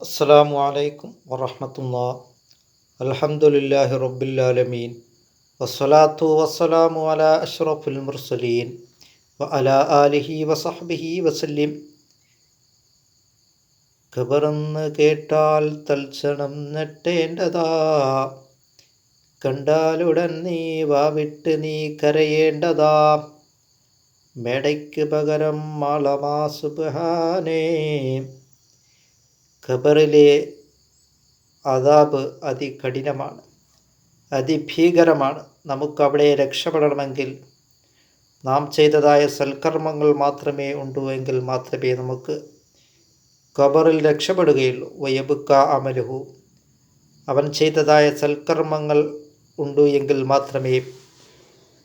അസ്സലാമു അലൈക്കും വറഹമത്തുള്ള. അൽഹംദുലില്ലാഹി റബ്ബില്ലാലമീൻ. വസ്സലാത്തു വസ്സലാമു അല അഷ്റഫുൽ മുർസലീൻ. വ അല ആലിഹി വസഹബിഹി വസല്ലിം. ഖബറെന്ന് കേട്ടാൽ തൽക്ഷണം നെട്ടേണ്ടതാ. കണ്ടാലുടൻ നീ വാവിട്ട് നീ കരയേണ്ടതാ. മേടയ്ക്ക് പകരം മാളമാ സുബ്ഹാനേ. ഖബറിലെ അതാബ് അതികഠിനമാണ് അതിഭീകരമാണ്. നമുക്കവിടെ രക്ഷപ്പെടണമെങ്കിൽ നാം ചെയ്തതായ സൽക്കർമ്മങ്ങൾ മാത്രമേ ഉണ്ടൂ എങ്കിൽ മാത്രമേ നമുക്ക് ഖബറിൽ രക്ഷപ്പെടുകയുള്ളൂ. വയബുക്ക അമലുഹു. അവൻ ചെയ്തതായ സൽക്കർമ്മങ്ങൾ ഉണ്ടു എങ്കിൽ മാത്രമേ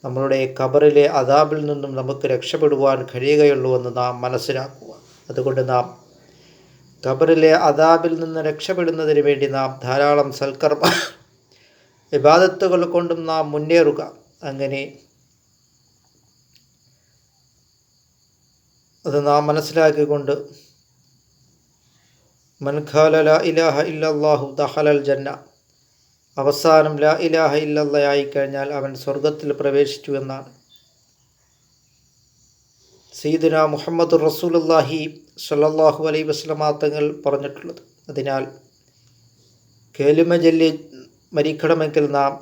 നമ്മളുടെ ഖബറിലെ അതാബിൽ നിന്നും നമുക്ക് രക്ഷപ്പെടുവാൻ കഴിയുകയുള്ളൂ എന്ന് നാം മനസ്സിലാക്കുക അതുകൊണ്ട് നാം ഖബറിലെ അതാബിൽ നിന്ന് രക്ഷപ്പെടുന്നതിന് വേണ്ടി നാം ധാരാളം സൽക്കർമ്മ വിവാദത്തുകൾ കൊണ്ടും നാം മുന്നേറുക. അങ്ങനെ അത് നാം മനസ്സിലാക്കിക്കൊണ്ട് മൻഖാല ലാ ഇലാഹ ഇല്ലാഹു ദഹലൽ ജന്ന അവസാനം ലാ ഇലാഹ ഇല്ലല്ലയായി കഴിഞ്ഞാൽ അവൻ സ്വർഗത്തിൽ പ്രവേശിച്ചു എന്നാണ്. സീദുന മുഹമ്മദ് റസൂലുല്ലാഹി സല്ലാഹു അലൈ വസ്ലമാ തങ്ങൾ പറഞ്ഞിട്ടുള്ളത്. അതിനാൽ കേലുമ ചൊല്ലി മരിക്കണമെങ്കിൽ നാം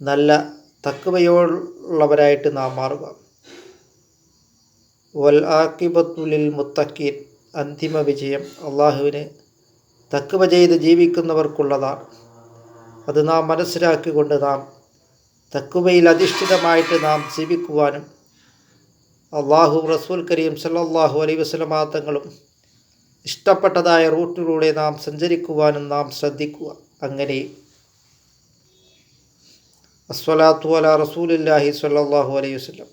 നല്ല തക്കവയുള്ളവരായിട്ട് നാം മാറുക. വൽ ആക്കിബത്തുലിൽ മുത്തക്കീൻ അന്തിമ വിജയം അള്ളാഹുവിന് തക്കവ ചെയ്ത് ജീവിക്കുന്നവർക്കുള്ളതാണ്. അത് നാം മനസ്സിലാക്കിക്കൊണ്ട് നാം തക്കുവയിൽ അധിഷ്ഠിതമായിട്ട് നാം ജീവിക്കുവാനും അള്ളാഹു റസൂൽ കരീം സല്ലാഹു അലൈ വസ്ലമാ തങ്ങളും ഇഷ്ടപ്പെട്ടതായ റൂട്ടിലൂടെ നാം സഞ്ചരിക്കുവാനും നാം ശ്രദ്ധിക്കുക. അങ്ങനെ അസ്വലാത്തു അല റസൂലില്ലാഹി സല്ലല്ലാഹു അലൈഹി വസ്ലം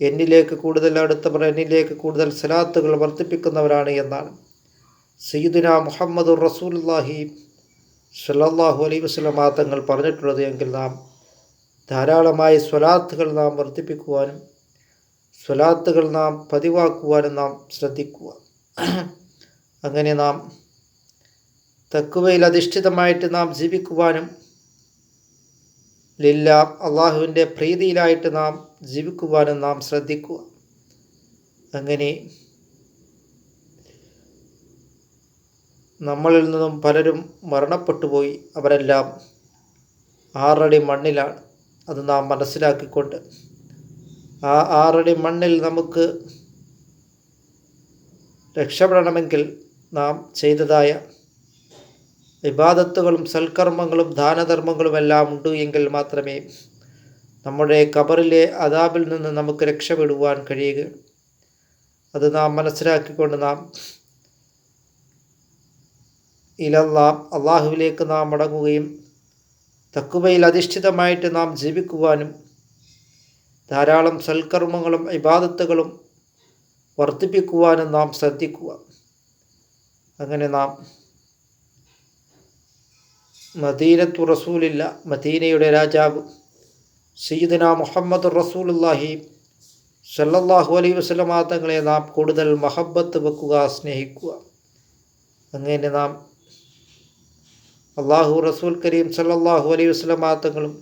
എന്നിലേക്ക് കൂടുതൽ അടുത്തവർ എന്നിലേക്ക് കൂടുതൽ സലാത്തുകൾ വർദ്ധിപ്പിക്കുന്നവരാണ് എന്നാണ്. സയ്യിദുന മുഹമ്മദ് റസൂലുല്ലാഹി സല്ലല്ലാഹു അലൈഹി വസ്ലമാ തങ്ങൾ പറഞ്ഞിട്ടുള്ളത്. എങ്കിൽ നാം ധാരാളമായി സ്വലാത്തുകൾ നാം വർദ്ധിപ്പിക്കുവാനും സ്വലാത്തുകൾ നാം പതിവാക്കുവാനും നാം ശ്രദ്ധിക്കുക. അങ്ങനെ നാം തക്കുവയിൽ അധിഷ്ഠിതമായിട്ട് നാം ജീവിക്കുവാനും ലില്ല അള്ളാഹുവിന്റെ പ്രീതിയിലായിട്ട് നാം ജീവിക്കുവാനും നാം ശ്രദ്ധിക്കുക. അങ്ങനെ നമ്മളിൽ നിന്നും പലരും മരണപ്പെട്ടുപോയി അവരെല്ലാം ആറടി മണ്ണിലാണ്. അത് നാം മനസ്സിലാക്കിക്കൊണ്ട് ആ ആറടി മണ്ണിൽ നമുക്ക് രക്ഷപ്പെടണമെങ്കിൽ നാം ചെയ്തതായ വിവാദത്തുകളും സൽക്കർമ്മങ്ങളും ദാനധർമ്മങ്ങളും എല്ലാം ഉണ്ട് എങ്കിൽ മാത്രമേ നമ്മുടെ കബറിലെ അതാബിൽ നിന്ന് നമുക്ക് രക്ഷപ്പെടുവാൻ കഴിയുക. അത് നാം മനസ്സിലാക്കിക്കൊണ്ട് നാം ഇലല്ലാം അള്ളാഹുവിലേക്ക് നാം മടങ്ങുകയും തക്കുവയിൽ അധിഷ്ഠിതമായിട്ട് നാം ജീവിക്കുവാനും ധാരാളം സൽക്കർമ്മങ്ങളും ഇബാദത്തുകളും വർദ്ധിപ്പിക്കുവാനും നാം ശ്രദ്ധിക്കുക. അങ്ങനെ നാം മദീനത്തു റസൂലില്ല മദീനയുടെ രാജാവ് സീദന മുഹമ്മദ് റസൂലുല്ലാഹി സല്ലല്ലാഹു അലൈ വസ്ലമാ തങ്ങളെ നാം കൂടുതൽ മഹബത്ത് വെക്കുക സ്നേഹിക്കുക. അങ്ങനെ നാം അള്ളാഹു റസൂൽ കരീം സല്ലല്ലാഹു അലൈ വസ്ലമാ തങ്ങളും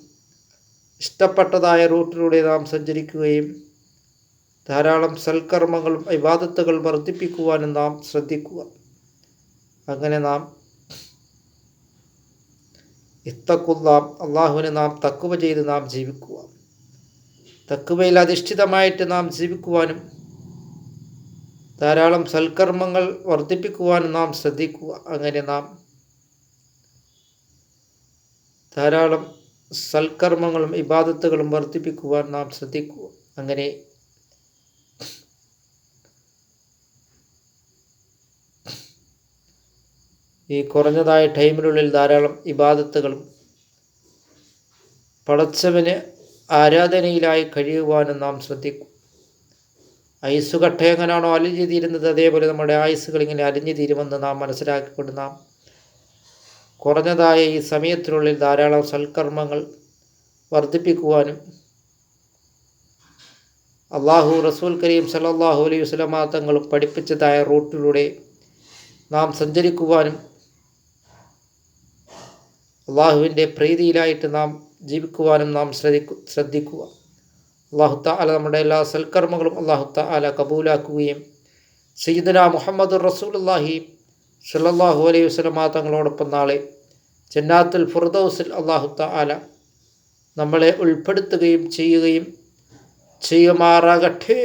ഇഷ്ടപ്പെട്ടതായ റൂട്ടിലൂടെ നാം സഞ്ചരിക്കുകയും ധാരാളം സൽക്കർമ്മങ്ങളും വിവാദത്തുകൾ വർദ്ധിപ്പിക്കുവാനും നാം ശ്രദ്ധിക്കുക. അങ്ങനെ നാം ഇത്തക്കുന്നാം അള്ളാഹുവിനെ നാം തക്കുവ ചെയ്ത് നാം ജീവിക്കുക. തക്കുവയിൽ അധിഷ്ഠിതമായിട്ട് നാം ജീവിക്കുവാനും ധാരാളം സൽക്കർമ്മങ്ങൾ വർദ്ധിപ്പിക്കുവാനും നാം ശ്രദ്ധിക്കുക. അങ്ങനെ നാം ധാരാളം സൽക്കർമ്മങ്ങളും ഇബാദത്തുകളും വർദ്ധിപ്പിക്കുവാൻ നാം ശ്രദ്ധിക്കുക അങ്ങനെ ഈ കുറഞ്ഞതായ ടൈമിനുള്ളിൽ ധാരാളം ഇബാദത്തുകളും പടച്ചവന് ആരാധനയിലായി കഴിയുവാനും നാം ശ്രദ്ധിക്കും. ആയുസ് കട്ട അലിഞ്ഞു തീരുന്നത്? അതേപോലെ നമ്മുടെ ആയുസ്സുകൾ ഇങ്ങനെ അലിഞ്ഞു തീരുമെന്ന് നാം മനസ്സിലാക്കിക്കൊണ്ട് നാം കുറഞ്ഞതായ ഈ സമയത്തിനുള്ളിൽ ധാരാളം സൽക്കർമ്മങ്ങൾ വർദ്ധിപ്പിക്കുവാനും അള്ളാഹു റസൂൽ കരീം സല്ലല്ലാഹു അലൈഹി വസല്ലമ തങ്ങളും പഠിപ്പിച്ചതായ റൂട്ടിലൂടെ നാം സഞ്ചരിക്കുവാനും അള്ളാഹുവിന്റെ പ്രീതിയിലായിട്ട് നാം ജീവിക്കുവാനും നാം ശ്രദ്ധിക്കു ശ്രദ്ധിക്കുക. അള്ളാഹു താല നമ്മുടെ എല്ലാ സൽക്കർമ്മങ്ങളും അള്ളാഹു താല കബൂലാക്കുകയും സയ്യിദന മുഹമ്മദ് റസൂലുല്ലാഹി സല്ലല്ലാഹു അലൈഹി വസല്ലമ തങ്ങളോടൊപ്പം നാളെ ജന്നാത്തുൽ ഫുർദൗസിൽ അള്ളാഹു താല നമ്മളെ ഉൾപ്പെടുത്തുകയും ചെയ്യുകയും ചെയ്യുമാറാകട്ടെ.